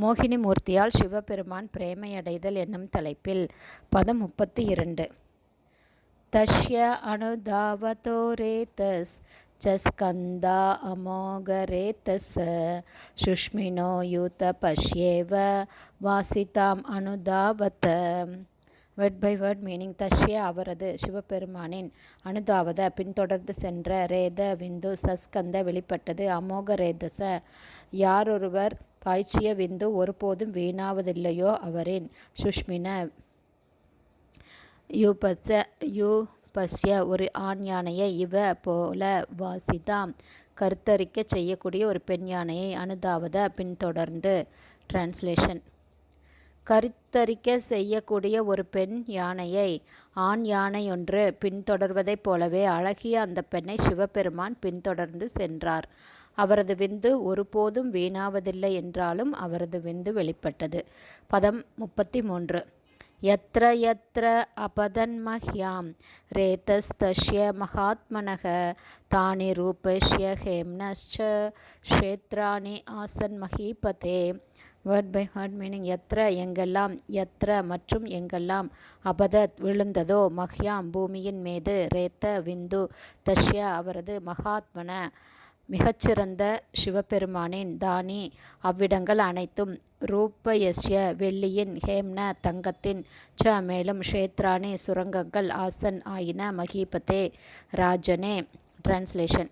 மோகினி மூர்த்தியால் சிவபெருமான் பிரேமையடைதல் என்னும் தலைப்பில். பதம் முப்பத்தி இரண்டு. தஷ்ய அனுதாவதோ ரேதஸ் ஸ்கந்தா அமோகரேதஸ் சுஷ்மினோ யூத பஷ்யேவ வாசிதாம் அனுதாவத. வேர்ட் பை வேர்ட் மீனிங் தஷ்ய அவரது சிவபெருமானின் அனுதாவத. பின்தொடர்ந்து சென்ற ரேத விந்து சஸ்கந்த வெளிப்பட்டது அமோக ரேதச. யாரொருவர் பாய்ச்சிய விந்து ஒருபோதும் வீணாவதில்லையோ அவரின். சுஷ்மின யூபச யூ பஸ்ய ஒரு ஆண் யானையை இவ போல வாசிதாம் கருத்தரிக்க செய்யக்கூடிய ஒரு பெண் யானையை அனுதாவத பின்தொடர்ந்து. டிரான்ஸ்லேஷன் கருத்தரிக்க செய்யக்கூடிய ஒரு பெண் யானையை. ஆண் யானை ஒன்று பின்தொடர்வதைப் போலவே அழகிய அந்த பெண்ணை சிவபெருமான் பின்தொடர்ந்து சென்றார். அவரது விந்து ஒருபோதும் வீணாவதில்லை என்றாலும் அவரது விந்து வெளிப்பட்டது. பதம் முப்பத்தி மூன்று யத்ர யத்ர அபதன்மஹ்யாம் ரேதஸ்தஸ்ய மகாத்மனக தானி ரூபஸ்ய ஹேம்னஸ் க்ஷேத்ராணி ஆசன் மஹீபதே வேர்ட் பை வேர்ட் மீனிங் எத்திர எங்கெல்லாம் எத்திர மற்றும் எங்கெல்லாம் அபதத் விழுந்ததோ மஹ்யாம் பூமியின் மீது ரேத்த விந்து தஷ்யா அவரது மகாத்மன மிகச்சிறந்த சிவபெருமானின் தானி அவ்விடங்கள் அனைத்தும் ரூபயஸ்ய வெள்ளியின் ஹேம்ன தங்கத்தின் ச மேலும் க்ஷேத்ராணி சுரங்கங்கள் ஆசன் ஆயின மகீபத்தே ராஜனே. டிரான்ஸ்லேஷன்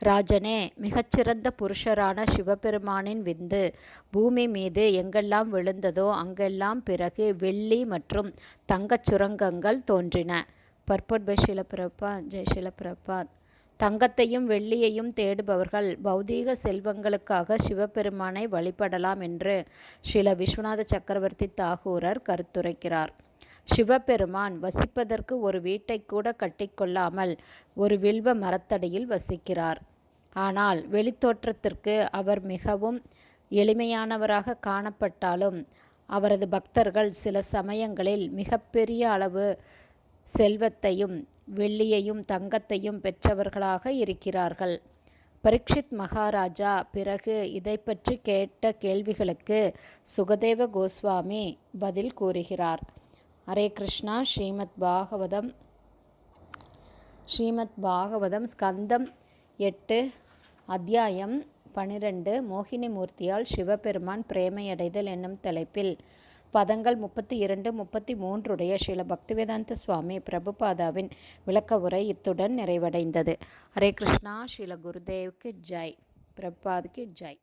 ராஜனே மிகச்சிறந்த புருஷரான சிவபெருமானின் விந்து பூமி மீது எங்கெல்லாம் விழுந்ததோ அங்கெல்லாம் பிறகு வெள்ளி மற்றும் தங்கச் சுரங்கங்கள் தோன்றின. பர்பட் பை ஷிலபிரபா ஜெய் ஷிலபிரபாத் தங்கத்தையும் வெள்ளியையும் தேடுபவர்கள் பௌதீக செல்வங்களுக்காக சிவபெருமானை வழிபடலாம் என்று ஸ்ரீல விஸ்வநாத சக்கரவர்த்தி தாகூரர் கருத்துரைக்கிறார். சிவபெருமான் வசிப்பதற்கு ஒரு வீட்டை கூட கட்டிக்கொள்ளாமல் ஒரு வில்வ மரத்தடியில் வசிக்கிறார். ஆனால் வெளித்தோற்றத்திற்கு அவர் மிகவும் எளிமையானவராக காணப்பட்டாலும் அவரது பக்தர்கள் சில சமயங்களில் மிகப்பெரிய அளவு செல்வத்தையும் வெள்ளியையும் தங்கத்தையும் பெற்றவர்களாக இருக்கிறார்கள். பரீட்சித் மகாராஜா பிறகு இதை பற்றி கேட்ட கேள்விகளுக்கு சுகதேவ கோஸ்வாமி பதில் கூறுகிறார். ஹரே கிருஷ்ணா ஸ்ரீமத் பாகவதம். ஸ்ரீமத் பாகவதம் ஸ்கந்தம் எட்டு அத்தியாயம் பனிரெண்டு மோகினி மூர்த்தியால் சிவபெருமான் பிரேமையடைதல் என்னும் தலைப்பில் பதங்கள் முப்பத்தி இரண்டு முப்பத்தி மூன்றுடைய ஸ்ரீல பக்திவேதாந்த சுவாமி பிரபுபாதாவின் விளக்க உரை இத்துடன் நிறைவடைந்தது. ஹரே கிருஷ்ணா ஸ்ரீல குருதேவுக்கு ஜெய். பிரபாதுக்கு ஜெய்.